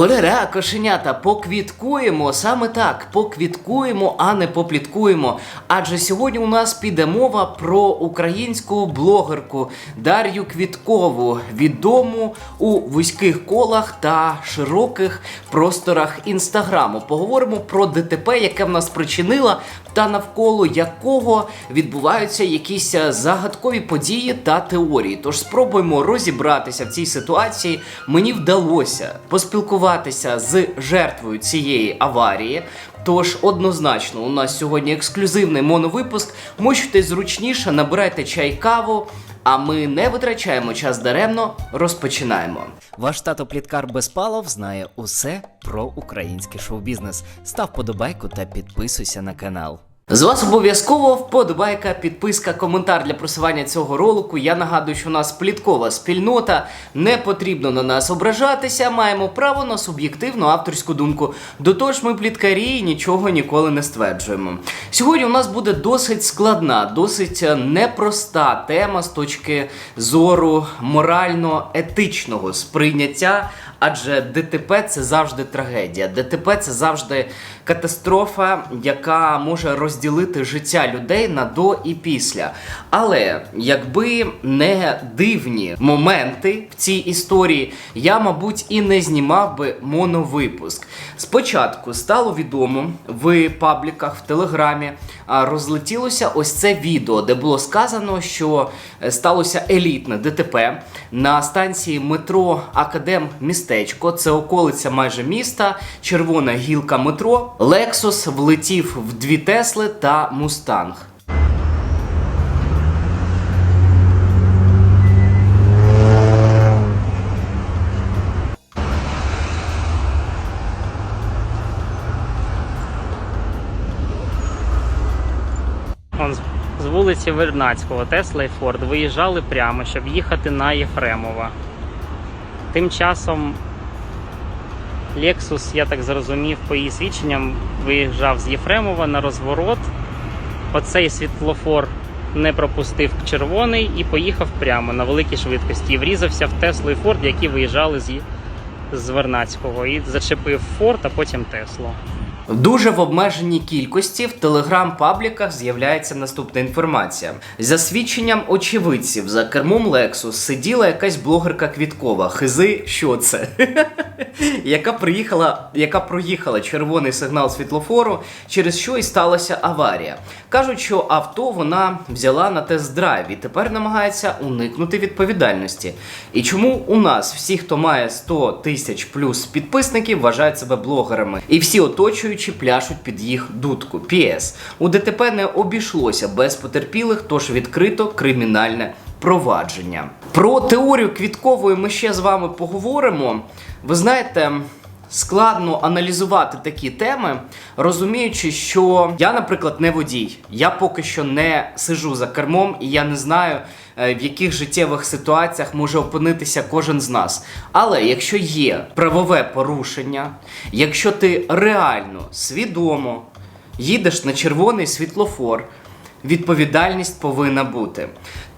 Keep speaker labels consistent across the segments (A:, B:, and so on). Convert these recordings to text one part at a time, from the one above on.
A: Оляра, кошенята, поквіткуємо саме так, поквіткуємо, а не попліткуємо. Адже сьогодні у нас піде мова про українську блогерку Дар'ю Квіткову, відому у вузьких колах та широких просторах інстаграму. Поговоримо про ДТП, яке в нас причинила, та навколо якого відбуваються якісь е, загадкові події та теорії. Тож спробуємо розібратися в цій ситуації. Мені вдалося поспілкуватися з жертвою цієї аварії. Тож однозначно, у нас сьогодні ексклюзивний моновипуск. Мочте зручніше, набирайте чай каву. А ми не витрачаємо час даремно, розпочинаємо. Ваш тато Пліткар Безпалов знає усе про український шоу-бізнес. Став подобайку та підписуйся на канал. З вас обов'язково вподобайка, підписка, коментар для просування цього ролику. Я нагадую, що у нас пліткова спільнота. Не потрібно на нас ображатися. Маємо право на суб'єктивну авторську думку. До того ж, ми пліткарі і нічого ніколи не стверджуємо. Сьогодні у нас буде досить складна, досить е, непроста тема з точки зору морально-етичного сприйняття. Адже ДТП це завжди трагедія. ДТП це завжди катастрофа, яка може розділити життя людей на до і після. Але якби не дивні моменти в цій історії, я, мабуть, і не знімав би моновипуск. Спочатку стало відомо в пабліках в Телеграмі розлетілося ось це відео, де було сказано, що е, сталося елітне ДТП на станції метро Академ містечко. Це околиця майже міста, червона гілка метро. Лексус влетів в дві Тесли та Мустанг.
B: З- вулиці Вернацького Тесла і Форд виїжджали прямо, щоб їхати на Єфремова. Тим часом Lexus, я так зрозумів, по її свідченням, виїжджав з Єфремова на розворот. Оцей світлофор не пропустив червоний і поїхав прямо на великій швидкості. І врізався в Теслу і Форд, які виїжджали з, Вернацького. І зачепив Форд, а потім Теслу.
A: Дуже в обмеженій кількості в телеграм-пабліках з'являється наступна інформація. За свідченням очевидців за кермом Lexus сиділа якась блогерка квіткова. Хизи, що це? яка приїхала, яка проїхала червоний сигнал світлофору, через що і сталася аварія. Кажуть, що авто вона взяла на тест-драйв і тепер намагається уникнути відповідальності. І чому у нас всі, хто має 100 тисяч плюс підписників, вважають себе блогерами, і всі оточуючі пляшуть під їх дудку. PS. у ДТП не обійшлося без потерпілих, тож відкрито кримінальне провадження. Про теорію квіткової ми ще з вами поговоримо. Ви знаєте. Складно аналізувати такі теми, розуміючи, що я, наприклад, не водій. Я поки що не сижу за кермом, і я не знаю, е, в яких життєвих ситуаціях може опинитися кожен з нас. Але якщо є правове порушення, якщо ти реально свідомо їдеш на червоний світлофор, відповідальність повинна бути.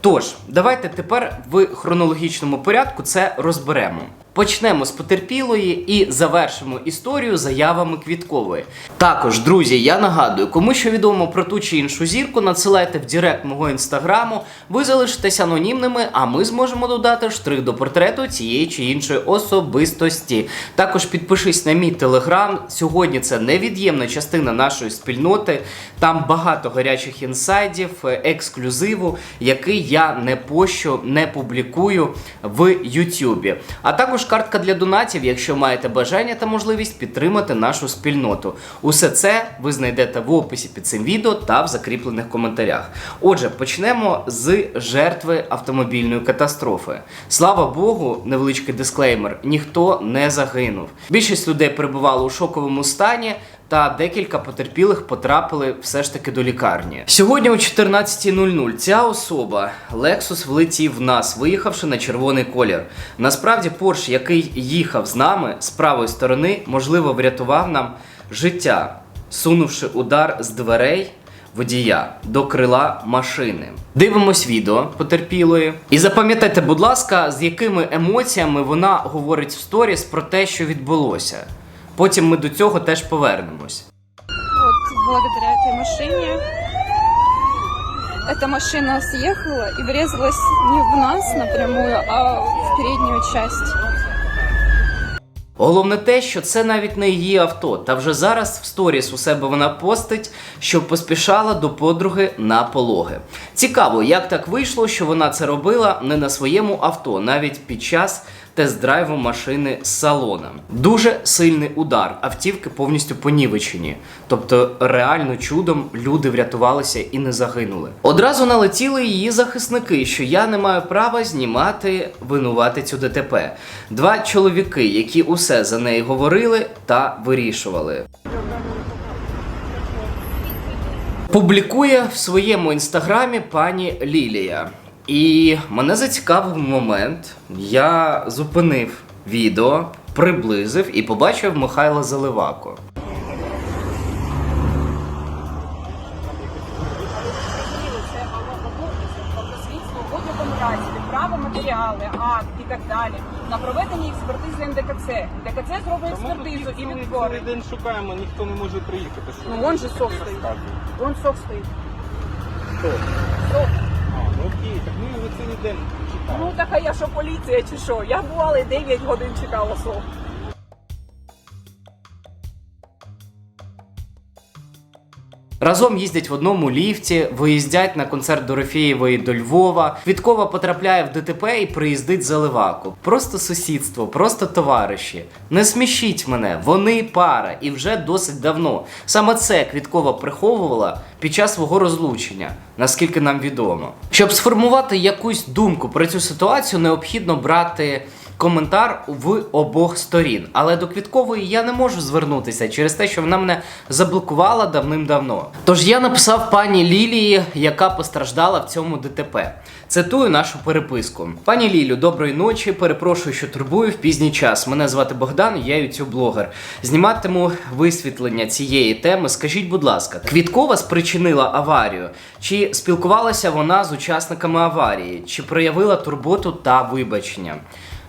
A: Тож, давайте тепер в хронологічному порядку це розберемо. Почнемо з потерпілої і завершимо історію заявами квіткової. Також, друзі, я нагадую, кому що відомо про ту чи іншу зірку, надсилайте в Директ мого інстаграму, ви залишитесь анонімними, а ми зможемо додати штрих до портрету цієї чи іншої особистості. Також підпишись на мій телеграм. Сьогодні це невід'ємна частина нашої спільноти. Там багато гарячих інсайдів, е, ексклюзиву, який я не пощу, не публікую в Ютубі. А також картка для донатів, якщо маєте бажання та можливість підтримати нашу спільноту. Усе це ви знайдете в описі під цим відео та в закріплених коментарях. Отже, почнемо з жертви автомобільної катастрофи. Слава Богу, невеличкий дисклеймер: ніхто не загинув. Більшість людей перебували у шоковому стані. Та декілька потерпілих потрапили все ж таки до лікарні. Сьогодні о 14.00 ця особа Lexus влетів в нас, виїхавши на червоний колір. Насправді, Порш, який їхав з нами з правої сторони, можливо, врятував нам життя, сунувши удар з дверей водія до крила машини. Дивимось відео потерпілої. І запам'ятайте, будь ласка, з якими емоціями вона говорить в сторіс про те, що відбулося. Потім ми до цього теж повернемось.
C: Вот благодаря этой машине эта машина съехала и врезалась не в нас напрямую, а в переднюю часть.
A: Головне те, що це навіть не її авто. Та вже зараз в сторіс у себе вона постить, що поспішала до подруги на пологи. Цікаво, як так вийшло, що вона це робила не на своєму авто, навіть під час тест-драйву машини з салона. Дуже сильний удар. Автівки повністю понівечені. Тобто, реально чудом люди врятувалися і не загинули. Одразу налетіли її захисники, що я не маю права знімати винуватицю ДТП. Два чоловіки, які усе за неї говорили та вирішували. Публікує в своєму інстаграмі пані Лілія. І мене зацікавив момент. Я зупинив відео, приблизив і побачив Михайла Заливако.
D: це світ свободі разі, право матеріали, акт і так далі. На проведення експертизи НДКЦ. НДКЦ зробить експертизу і
E: день шукаємо, ніхто не може приїхати.
D: Ну вон же сок стоїть.
E: розказуєте?
D: Сок стоїть.
E: Хто?
D: Сок.
E: А, ну окей, так ми його цілий день чекаємо.
D: Ну так а я що поліція чи що? Я бувала 9 годин чекала сок.
A: Разом їздять в одному ліфті, виїздять на концерт Дорофєєвої до Львова. Квіткова потрапляє в ДТП і приїздить заливаку. Просто сусідство, просто товариші. Не смішіть мене, вони пара, і вже досить давно. Саме це Квіткова приховувала під час свого розлучення, наскільки нам відомо. Щоб сформувати якусь думку про цю ситуацію, необхідно брати коментар в обох сторін. Але до Квіткової я не можу звернутися через те, що вона мене заблокувала давним-давно. Тож я написав пані Лілії, яка постраждала в цьому ДТП. Цитую нашу переписку. Пані Лілю, доброї ночі. Перепрошую, що турбую в пізній час. Мене звати Богдан, я ютуб-блогер. Зніматиму висвітлення цієї теми. Скажіть, будь ласка, Квіткова спричинила аварію? Чи спілкувалася вона з учасниками аварії? Чи проявила турботу та вибачення?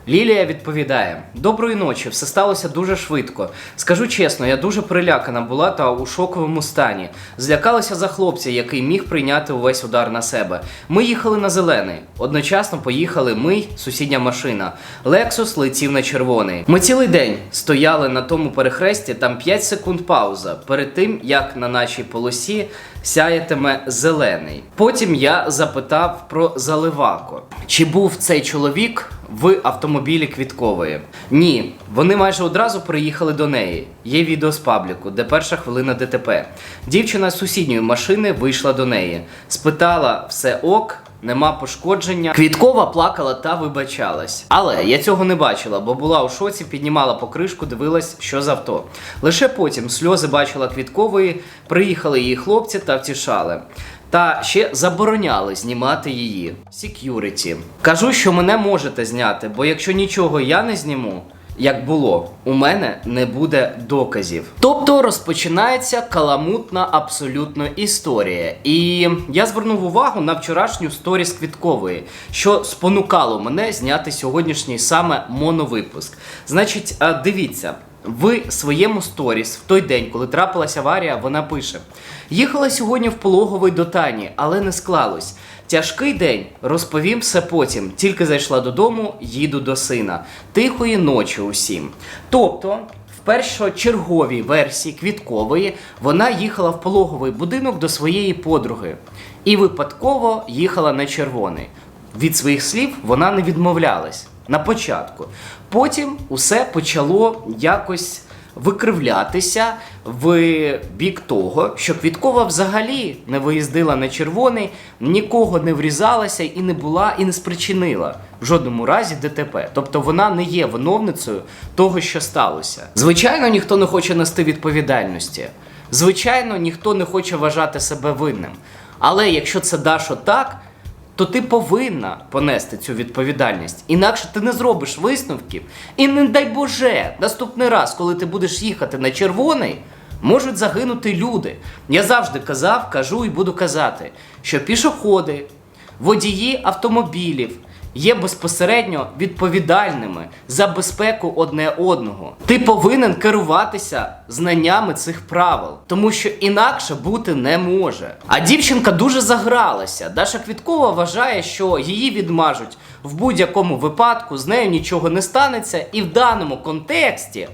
A: Лілія відповідає: Доброї ночі, все сталося дуже швидко. Скажу чесно, я дуже перелякана була та у шоковому стані. Злякалася за хлопця, який міг прийняти увесь удар на себе. Ми їхали на зелений. Одночасно поїхали ми, сусідня машина. Лексус летів на червоний. Ми цілий день стояли на тому перехресті, там 5 секунд пауза перед тим, як на нашій полосі сяятиме зелений. Потім я запитав про заливако. Чи був цей чоловік в автомобілі Квіткової? Ні, вони майже одразу приїхали до неї. Є відео з пабліку, де перша хвилина ДТП. Дівчина з сусідньої машини вийшла до неї, спитала все ок. Нема пошкодження. Квіткова плакала та вибачалась. Але я цього не бачила, бо була у шоці, піднімала покришку, дивилась, що з авто. Лише потім сльози бачила Квіткової, приїхали її хлопці та втішали. Та ще забороняли знімати її. Security. Кажу, що мене можете зняти, бо якщо нічого я не зніму, як було, у мене не буде доказів. Тобто розпочинається каламутна абсолютно історія. І я звернув увагу на вчорашню сторіс Квіткової, що спонукало мене зняти сьогоднішній саме моновипуск. Значить, дивіться. В своєму сторіс в той день, коли трапилася аварія, вона пише: Їхала сьогодні в пологовий до Тані, але не склалось. Тяжкий день, розповім все потім. Тільки зайшла додому, їду до сина. Тихої ночі усім. Тобто, в першочерговій версії квіткової вона їхала в пологовий будинок до своєї подруги і випадково їхала на червоний. Від своїх слів вона не відмовлялась на початку. Потім усе почало якось викривлятися в бік того, що Квіткова взагалі не виїздила на червоний, нікого не врізалася і не була, і не спричинила в жодному разі ДТП. Тобто вона не є виновницею того, що сталося. Звичайно, ніхто не хоче нести відповідальності. Звичайно, ніхто не хоче вважати себе винним. Але якщо це Дашо так, то ти повинна понести цю відповідальність. Інакше ти не зробиш висновків. І не дай Боже, наступний раз, коли ти будеш їхати на червоний, можуть загинути люди. Я завжди казав, кажу і буду казати, що пішоходи, водії автомобілів є безпосередньо відповідальними за безпеку одне одного. Ти повинен керуватися знаннями цих правил, тому що інакше бути не може. А дівчинка дуже загралася. Даша Квіткова вважає, що її відмажуть в будь-якому випадку, з нею нічого не станеться, і в даному контексті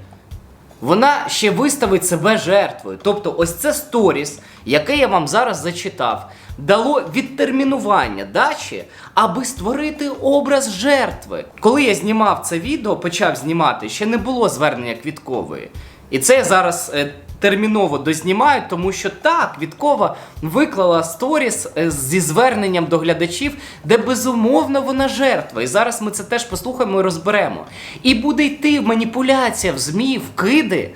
A: вона ще виставить себе жертвою. Тобто, ось це сторіс, яке я вам зараз зачитав, дало відтермінування дачі, аби створити образ жертви. Коли я знімав це відео, почав знімати, ще не було звернення квіткової. І це я зараз е, терміново дознімаю, тому що так, Квіткова виклала сторіс е, зі зверненням до глядачів, де безумовно вона жертва. І зараз ми це теж послухаємо і розберемо. І буде йти маніпуляція в ЗМІ, вкиди,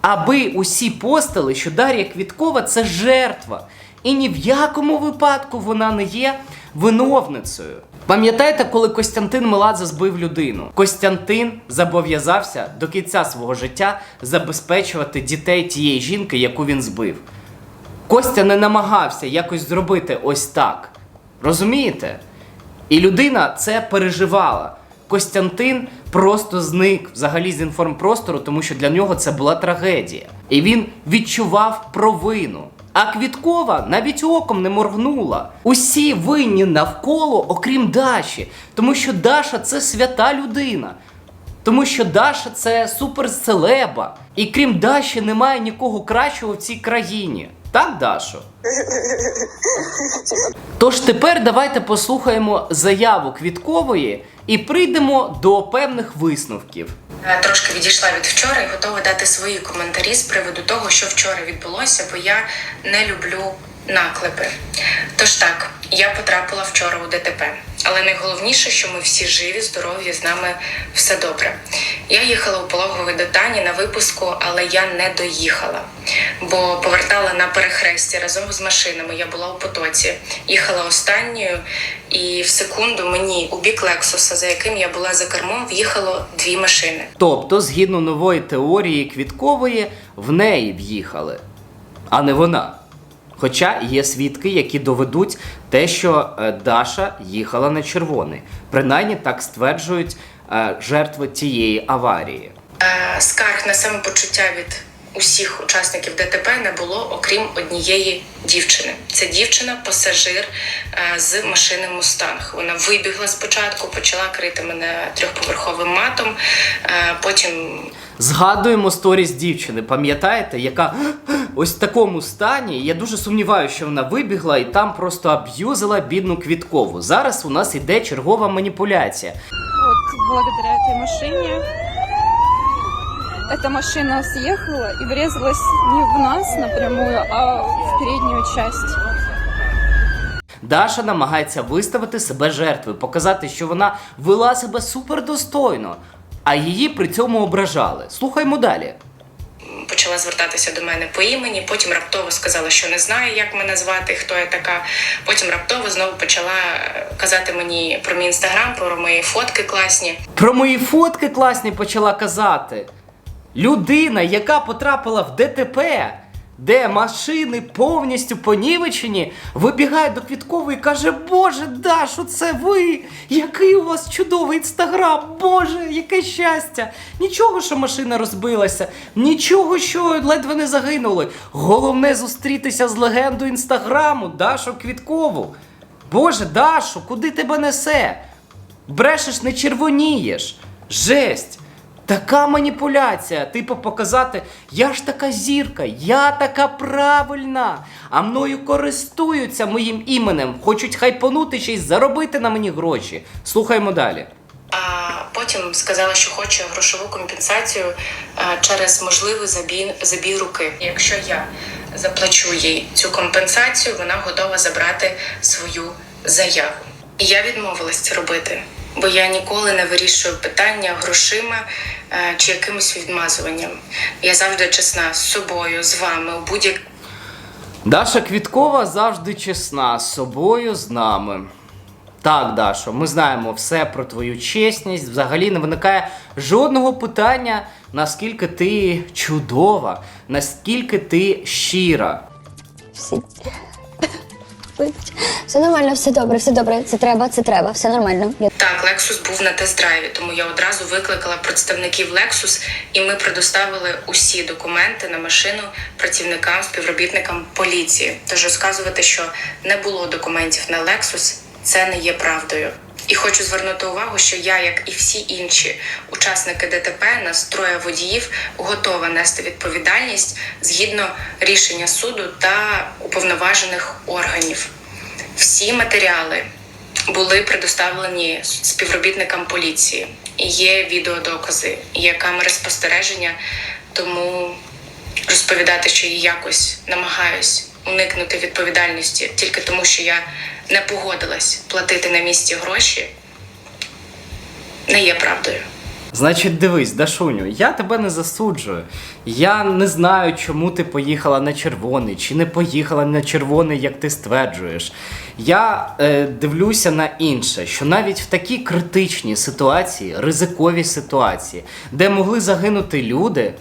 A: аби усі постили, що Дар'я Квіткова це жертва. І ні в якому випадку вона не є виновницею. Пам'ятаєте, коли Костянтин Меладзе збив людину? Костянтин зобов'язався до кінця свого життя забезпечувати дітей тієї жінки, яку він збив. Костя не намагався якось зробити ось так. Розумієте? І людина це переживала. Костянтин просто зник взагалі з інформпростору, тому що для нього це була трагедія. І він відчував провину. А Квіткова навіть оком не моргнула. Усі винні навколо, окрім Даші, тому що Даша це свята людина. Тому що Даша це суперселеба. І крім Даші, немає нікого кращого в цій країні. Так, Дашо? Тож тепер давайте послухаємо заяву Квіткової і прийдемо до певних висновків.
F: Е, Трошки відійшла від вчора і готова дати свої коментарі з приводу того, що вчора відбулося, бо я не люблю наклепи. Тож так, я потрапила вчора у ДТП, але найголовніше, що ми всі живі, здорові, з нами все добре. Я їхала у пологовий до Тані на випуску, але я не доїхала, бо повертала на перехресті разом з машинами. Я була у потоці, їхала останньою, і в секунду мені у бік Лексуса, за яким я була за кермом, в'їхало дві машини.
A: Тобто, згідно нової теорії Квіткової, в неї в'їхали, а не вона. Хоча є свідки, які доведуть те, що е, Даша їхала на червоний. Принаймні так стверджують е, жертви тієї аварії.
F: Е, Скарг на самопочуття від усіх учасників ДТП не було, окрім однієї дівчини. Це дівчина-пасажир е, з машини Мустанг. Вона вибігла спочатку, почала крити мене трьохповерховим матом. е, Потім
A: Згадуємо сторіс дівчини, пам'ятаєте, яка ось в такому стані. Я дуже сумніваюся, що вона вибігла і там просто аб'юзила бідну квіткову. Зараз у нас іде чергова маніпуляція.
C: Вот благодаря этой машине эта машина съехала и врезалась не в нас напрямую, а в переднюю часть.
A: Даша намагається виставити себе жертвою, показати, що вона вела себе супердостойно, а її при цьому ображали. Слухаймо далі.
F: почала звертатися до мене по імені. Потім раптово сказала, що не знає, як мене звати, хто я така. Потім раптово знову почала е, казати мені про мій інстаграм, про мої фотки класні.
A: Про мої фотки класні почала казати. Людина, яка потрапила в ДТП, де машини повністю понівечені, вибігає до Квіткової і каже: Боже, Дашу, це ви! Який у вас чудовий інстаграм! Боже, яке щастя! Нічого, що машина розбилася, нічого, що ледве не загинули. Головне зустрітися з легендою інстаграму, Дашу Квіткову. Боже, Дашу, куди тебе несе? Брешеш, не червонієш. Жесть. Така маніпуляція, типу показати, я ж така зірка, я така правильна, а мною користуються моїм іменем, хочуть хайпонути ще й заробити на мені гроші. Слухаймо далі.
F: А потім сказала, що хоче грошову компенсацію е, через можливий забій, забій руки. Якщо я заплачу їй цю компенсацію, вона готова забрати свою заяву. І я відмовилась це робити, бо я ніколи не вирішую питання грошима е, чи якимось відмазуванням. Я завжди чесна з собою, з вами у будь
A: Даша Квіткова завжди чесна з собою, з нами. Так, Дашо, ми знаємо все про твою чесність. Взагалі не виникає жодного питання, наскільки ти чудова, наскільки ти щира.
G: Вибач. Все нормально, все добре, все добре. Це треба, це треба, все нормально.
F: Так, Lexus був на тест-драйві, тому я одразу викликала представників Lexus, і ми предоставили усі документи на машину працівникам, співробітникам поліції. Тож розказувати, що не було документів на Lexus, це не є правдою. І хочу звернути увагу, що я, як і всі інші учасники ДТП, нас троє водіїв, готова нести відповідальність згідно рішення суду та уповноважених органів. Всі матеріали були предоставлені співробітникам поліції. Є відеодокази, є камери спостереження, тому розповідати, що я якось намагаюсь уникнути відповідальності тільки тому, що я не погодилась платити на місці гроші, не є правдою.
A: Значить, дивись, Дашуню, я тебе не засуджую. Я не знаю, чому ти поїхала на червоний, чи не поїхала на червоний, як ти стверджуєш. Я е, дивлюся на інше, що навіть в такій критичній ситуації, ризиковій ситуації, де могли загинути люди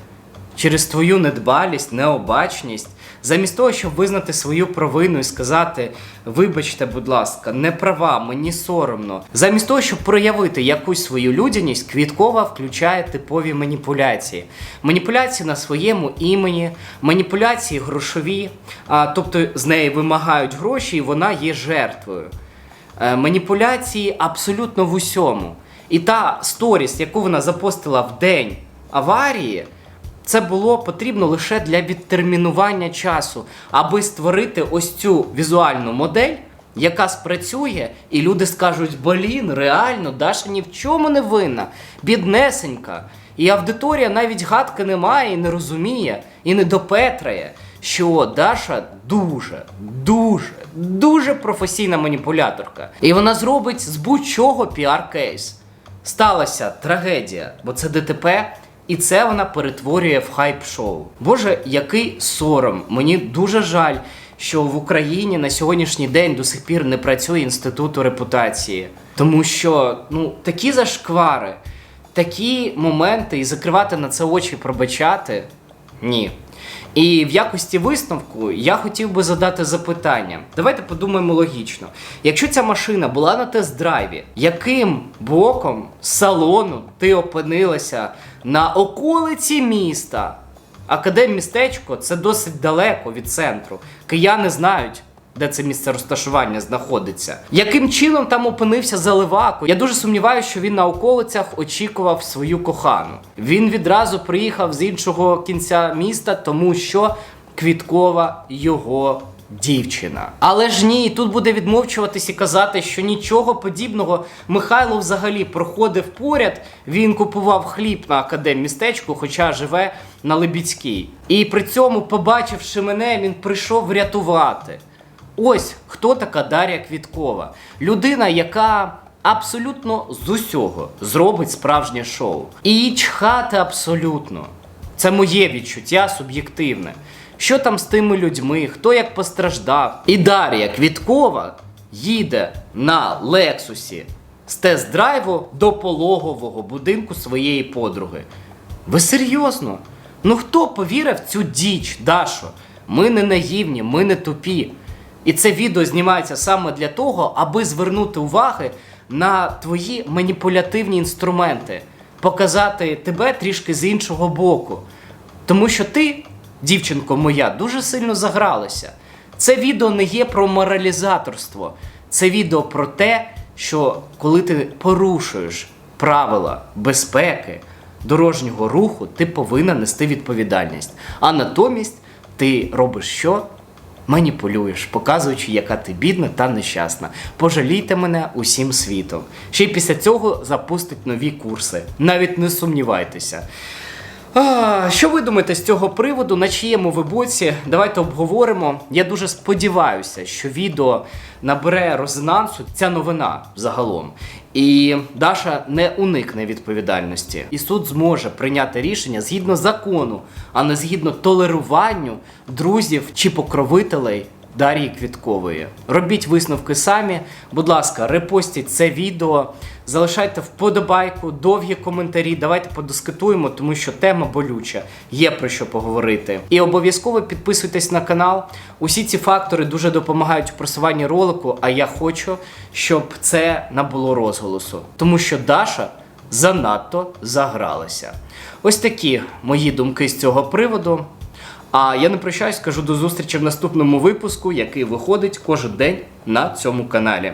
A: через твою недбалість, необачність, замість того, щоб визнати свою провину і сказати: вибачте, будь ласка, не права, мені соромно. Замість того, щоб проявити якусь свою людяність, Квіткова включає типові маніпуляції. Маніпуляції на своєму імені, маніпуляції грошові, а, тобто з неї вимагають гроші, і вона є жертвою. Е, маніпуляції абсолютно в усьому. І та сторіс, яку вона запостила в день аварії, це було потрібно лише для відтермінування часу, аби створити ось цю візуальну модель, яка спрацює, і люди скажуть: блін, реально, Даша ні в чому не винна, біднесенька. І аудиторія навіть гадки не має і не розуміє, і не допетрає, що Даша дуже, дуже, дуже професійна маніпуляторка. І вона зробить з будь-чого піар-кейс. Сталася трагедія, бо це ДТП, і це вона перетворює в хайп-шоу. Боже, який сором! Мені дуже жаль, що в Україні на сьогоднішній день до сих пір не працює інституту репутації. Тому що ну такі зашквари, такі моменти, і закривати на це очі, пробачати ні. І в якості висновку я хотів би задати запитання. Давайте подумаємо логічно. Якщо ця машина була на тест-драйві, яким боком салону ти опинилася на околиці міста? Академмістечко це досить далеко від центру. Кияни знають. Де це місце розташування знаходиться? Яким чином там опинився заливако? Я дуже сумніваюся, що він на околицях очікував свою кохану. Він відразу приїхав з іншого кінця міста, тому що Квіткова його дівчина. Але ж ні, тут буде відмовчуватись і казати, що нічого подібного Михайло взагалі проходив поряд. Він купував хліб на академмістечку, хоча живе на Лебідській. І при цьому, побачивши мене, він прийшов врятувати. Ось хто така Дар'я Квіткова. Людина, яка абсолютно з усього зробить справжнє шоу. І їй чхати абсолютно. Це моє відчуття суб'єктивне. Що там з тими людьми, хто як постраждав. І Дар'я Квіткова їде на Лексусі з тест-драйву до пологового будинку своєї подруги. Ви серйозно? Ну хто повірив цю діч, Дашо? Ми не наївні, ми не тупі. І це відео знімається саме для того, аби звернути уваги на твої маніпулятивні інструменти, показати тебе трішки з іншого боку. Тому що ти, дівчинко моя, дуже сильно загралася. Це відео не є про моралізаторство, це відео про те, що коли ти порушуєш правила безпеки, дорожнього руху, ти повинна нести відповідальність. А натомість ти робиш що? Маніпулюєш, показуючи, яка ти бідна та нещасна. Пожалійте мене усім світом. Ще й після цього запустить нові курси. Навіть не сумнівайтеся. А, що ви думаєте з цього приводу? На чиєму ви боці? Давайте обговоримо. Я дуже сподіваюся, що відео набере резонансу ця новина загалом. І Даша не уникне відповідальності. І суд зможе прийняти рішення згідно закону, а не згідно толеруванню друзів чи покровителей Дар'ї Квіткової. Робіть висновки самі. Будь ласка, репостіть це відео, залишайте вподобайку, довгі коментарі. Давайте подискутуємо, тому що тема болюча, є про що поговорити. І обов'язково підписуйтесь на канал. Усі ці фактори дуже допомагають у просуванні ролику. А я хочу, щоб це набуло розголосу, тому що Даша занадто загралася. Ось такі мої думки з цього приводу. А я не прощаюсь, кажу до зустрічі в наступному випуску, який виходить кожен день на цьому каналі.